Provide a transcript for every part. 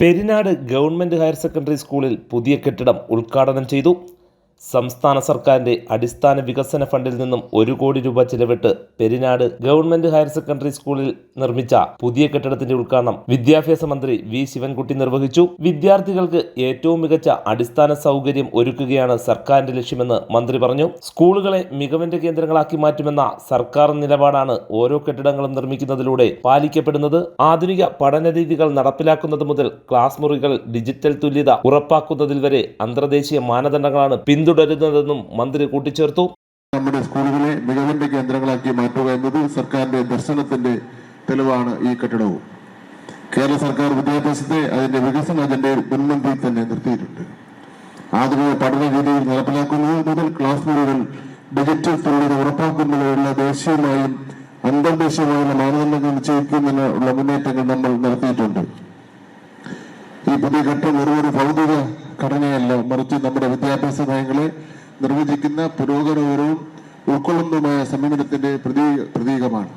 Perinad government higher secondary സ്കൂളിൽ പുതിയ കെട്ടിടം ഉദ്ഘാടനം ചെയ്തു. സംസ്ഥാന സർക്കാരിന്റെ അടിസ്ഥാന വികസന ഫണ്ടിൽ നിന്നും ഒരു കോടി രൂപ ചിലവിട്ട് പെരിനാട് ഗവൺമെന്റ് ഹയർ സെക്കൻഡറി സ്കൂളിൽ നിർമ്മിച്ച പുതിയ കെട്ടിടത്തിന്റെ ഉദ്ഘാടനം വിദ്യാഭ്യാസ മന്ത്രി വി ശിവൻകുട്ടി നിർവഹിച്ചു. വിദ്യാർത്ഥികൾക്ക് ഏറ്റവും മികച്ച അടിസ്ഥാന സൗകര്യം ഒരുക്കുകയാണ് സർക്കാരിന്റെ ലക്ഷ്യമെന്ന് മന്ത്രി പറഞ്ഞു. സ്കൂളുകളെ മികവിന്റെ കേന്ദ്രങ്ങളാക്കി മാറ്റുമെന്ന സർക്കാർ നിലപാടാണ് ഓരോ കെട്ടിടങ്ങളും നിർമ്മിക്കുന്നതിലൂടെ പാലിക്കപ്പെടുന്നത്. ആധുനിക പഠന രീതികൾ നടപ്പിലാക്കുന്നത് മുതൽ ക്ലാസ് മുറികൾ ഡിജിറ്റൽ തുല്യത ഉറപ്പാക്കുന്നതിൽ വരെ അന്തർദേശീയ മാനദണ്ഡങ്ങളാണ് പിന്തുടരുന്നതെന്നും മന്ത്രി കൂട്ടിച്ചേർത്തു. നമ്മുടെ സ്കൂളുകളെ മികവിന്റെ കേന്ദ്രങ്ങളാക്കി മാറ്റുക എന്നത് സർക്കാരിന്റെ ദർശനത്തിന്റെ തെളിവാണ് ഈ കെട്ടിടവും. കേരള സർക്കാർ വിദ്യാഭ്യാസത്തെ അതിന്റെ വികസന അജണ്ടയിൽ മുൻപന്തിയിൽ തന്നെ നിർത്തിയിട്ടുണ്ട്. ആധുനിക പഠന രീതിയിൽ നടപ്പിലാക്കുന്നത് മുതൽ ക്ലാസ് മുറികൾ ഡിജിറ്റൽ തൊഴിൽ ഉറപ്പാക്കുന്നതിനുള്ള ദേശീയമായും അന്തർദേശീയമായുള്ള മാനദണ്ഡങ്ങൾ നിശ്ചയിക്കുന്നതിനുള്ള മുന്നേറ്റങ്ങൾ നമ്മൾ നടത്തിയിട്ടുണ്ട്. പുതിയ ഘട്ടം വെറും ഒരു ഭൗതിക ഘടനയല്ല. മറിച്ച് നമ്മുടെ വിദ്യാഭ്യാസ നയങ്ങളെ നിർവചിക്കുന്ന പുരോഗമനപരവും ഉൾക്കൊള്ളുന്നതുമായ സമീപനത്തിന്റെ പ്രതീ പ്രതീകമാണ്.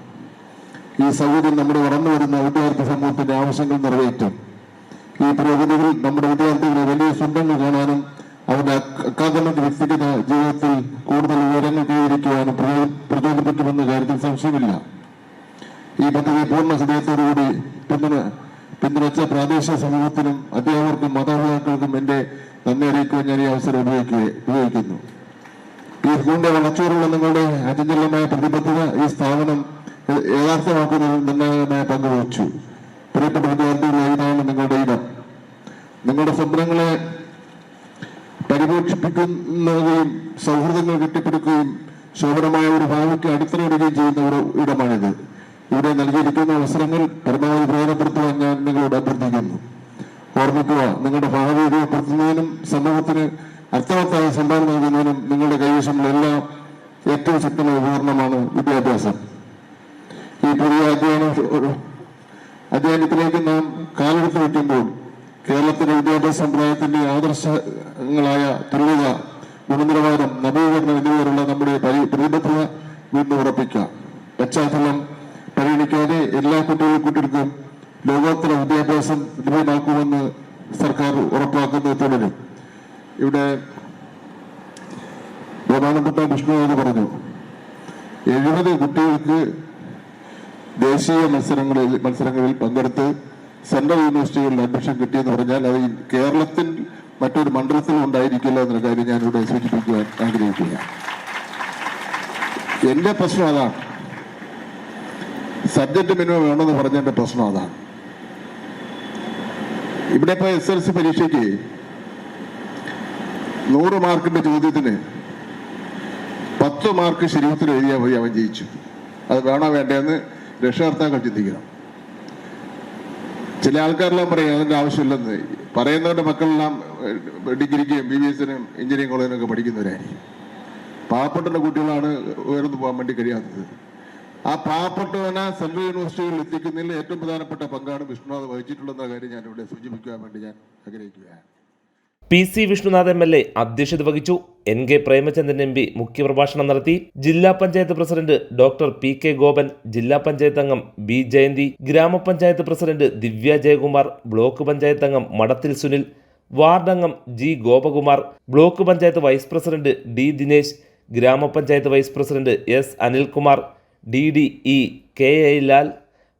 ഈ സൗകര്യം നമ്മുടെ വളർന്നു വരുന്ന വിദ്യാർത്ഥി സമൂഹത്തിന്റെ ആവശ്യങ്ങൾ നിറവേറ്റും. ഈ പുരോഗതികൾ നമ്മുടെ വിദ്യാർത്ഥികളെ വലിയ സ്വന്തങ്ങൾ കാണാനും അവരുടെ അക്കാദമിക് വ്യക്തിഗത ജീവിതത്തിൽ കൂടുതൽ വിവരങ്ങൾ കൈവരിക്കുവാനും പ്രചോ- പ്രചോദിപ്പിക്കുമെന്ന കാര്യത്തിൽ സംശയമില്ല. ഈ പദ്ധതി പൂർണ ഹൃദയത്തോടുകൂടി പിന്തുണ പിന്തുണച്ച പ്രാദേശിക സമൂഹത്തിനും അധ്യാപകർക്കും മാതാപിതാക്കൾക്കും എന്റെ നന്ദി അറിയിക്കുവാൻ ഞാൻ ഈ അവസരം ഉപയോഗിക്കുന്നു. ഈ സ്കൂളിന്റെ വളർച്ചയോടുള്ള നിങ്ങളുടെ അചഞ്ചലമായ പ്രതിബദ്ധത ഈ സ്ഥാപനം യഥാർത്ഥമാക്കുന്നതിൽ നിർണായകമായ പങ്ക് വഹിച്ചു. പ്രിയപ്പെട്ട വിദ്യാർത്ഥികളെ ഇതാണ് നിങ്ങളുടെ ഇടം. നിങ്ങളുടെ സ്വപ്നങ്ങളെ പരിപോഷിപ്പിക്കുന്നതും സൗഹൃദങ്ങൾ കെട്ടിപ്പടുക്കുകയും ശോഭനമായ ഒരു ഭാവിക്ക് അടിത്തറയിടുകയും ചെയ്യുന്ന ഒരു ഇടമാണിത്. ഇവിടെ നൽകിയിരിക്കുന്ന അവസരങ്ങൾ പരമാവധി പ്രയോജനപ്പെടുത്തുവാൻ ഞാൻ നിങ്ങളോട് അഭ്യർത്ഥിക്കുന്നു ഓർമ്മിക്കുക നിങ്ങളുടെ ഭാവി രൂപപ്പെടുത്തുന്നതിനും സമൂഹത്തിന് അർത്ഥവത്തായ സംഭാവന നൽകുന്നതിനും നിങ്ങളുടെ കൈവശമുള്ള എല്ലാ ഏറ്റവും ശക്തമായ ഉപകരണമാണ് വിദ്യാഭ്യാസം. ഈ പുതിയ അധ്യയന അധ്യയനത്തിലേക്ക് നാം കാലെടുത്ത് വയ്ക്കുമ്പോൾ കേരളത്തിലെ വിദ്യാഭ്യാസ സമ്പ്രദായത്തിന്റെ ആദർശങ്ങളായ തുല്യത ഗുണനിലവാരം നവീകരണം എന്നിവയുള്ള നമ്മുടെ പ്രതിബദ്ധത വീണ്ടും ഉറപ്പിക്കാം. പശ്ചാത്തലം പരിഗണിക്കാതെ എല്ലാ കുട്ടികളും കുട്ടികൾക്കും ലോകോത്തര വിദ്യാഭ്യാസം ലഭ്യമാക്കുമെന്ന് സർക്കാർ ഉറപ്പാക്കുന്നത് തുടരും ഇവിടെ പ്രധാനപ്പെട്ട വിഷ്ണു എന്ന് പറഞ്ഞു എഴുപത് കുട്ടികൾക്ക് ദേശീയ മത്സരങ്ങളിൽ മത്സരങ്ങളിൽ പങ്കെടുത്ത് സെൻട്രൽ യൂണിവേഴ്സിറ്റികളിൽ അഡ്മിഷൻ കിട്ടിയെന്ന് പറഞ്ഞാൽ അത് കേരളത്തിൽ മറ്റൊരു മണ്ഡലത്തിൽ ഉണ്ടായിരിക്കില്ല എന്നൊരു കാര്യം ഞാനിവിടെ സൂചിപ്പിക്കുവാൻ ആഗ്രഹിക്കുക എന്റെ പ്രശ്നം അതാണ്. സബ്ജക്ട് മിനിമം വേണമെന്ന് പറഞ്ഞതിന്റെ പ്രശ്നം അതാണ്. ഇവിടെ ഇപ്പോൾ എസ് എൽ സി പരീക്ഷയ്ക്ക് നൂറ് മാർക്കിന്റെ ചോദ്യത്തിന് പത്ത് മാർക്ക് ശരീരത്തിൽ എഴുതിയാൽ മതി അവൻ ജയിച്ചു. അത് വേണോ വേണ്ടതെന്ന് രക്ഷകർത്താക്കൾ ചിന്തിക്കണം. ചില ആൾക്കാരെല്ലാം പറയും അതിന്റെ ആവശ്യമില്ലെന്ന്. പറയുന്നവരുടെ മക്കളെല്ലാം ഡിഗ്രിക്കും ബി ബി എസിനും എഞ്ചിനീയറിംഗ് കോളേജിനൊക്കെ പഠിക്കുന്നവരായിരിക്കും. പാവപ്പെട്ട കുട്ടികളാണ് ഉയർന്നു പോകാൻ വേണ്ടി കഴിയാത്തത്. ആ പാവപ്പെട്ടവനെ സെൻട്രൽ യൂണിവേഴ്സിറ്റികളിൽ എത്തിക്കുന്നതിൽ ഏറ്റവും പ്രധാനപ്പെട്ട പങ്കാണ് വിഷ്ണുനാഥ് വഹിച്ചിട്ടുള്ളതെന്ന കാര്യം ഞാൻ ഇവിടെ സൂചിപ്പിക്കാൻ വേണ്ടി ഞാൻ ആഗ്രഹിക്കുകയാണ്. P C Vishnunath M L A അധ്യക്ഷത വഹിച്ചു. N K Premachandran M P മുഖ്യപ്രഭാഷണം നടത്തി. ജില്ലാ panchayat president doctor P K Gopan ജില്ലാ പഞ്ചായത്ത് അംഗം ബി ജയന്തി ഗ്രാമപഞ്ചായത്ത് പ്രസിഡന്റ് ദിവ്യ ജയകുമാർ ബ്ലോക്ക് പഞ്ചായത്ത് അംഗം മടത്തിൽ സുനിൽ വാർഡ് അംഗം G Gopakumar block panchayat vice president D Dinesh ഗ്രാമപഞ്ചായത്ത് vice president S Anilkumar D D E K A Lal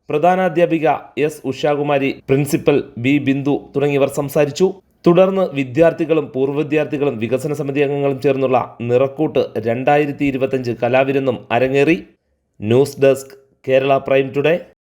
പ്രധാനാധ്യാപിക S Ushakumari principal B Bindu തുടങ്ങിയവർ സംസാരിച്ചു. തുടർന്ന് വിദ്യാർത്ഥികളും പൂർവ വിദ്യാർത്ഥികളും വികസന സമിതി അംഗങ്ങളും ചേർന്നുള്ള നിറക്കൂട്ട് രണ്ടായിരത്തി ഇരുപത്തഞ്ച് കലാവിരുന്നും അരങ്ങേറി. News desk Kerala prime today.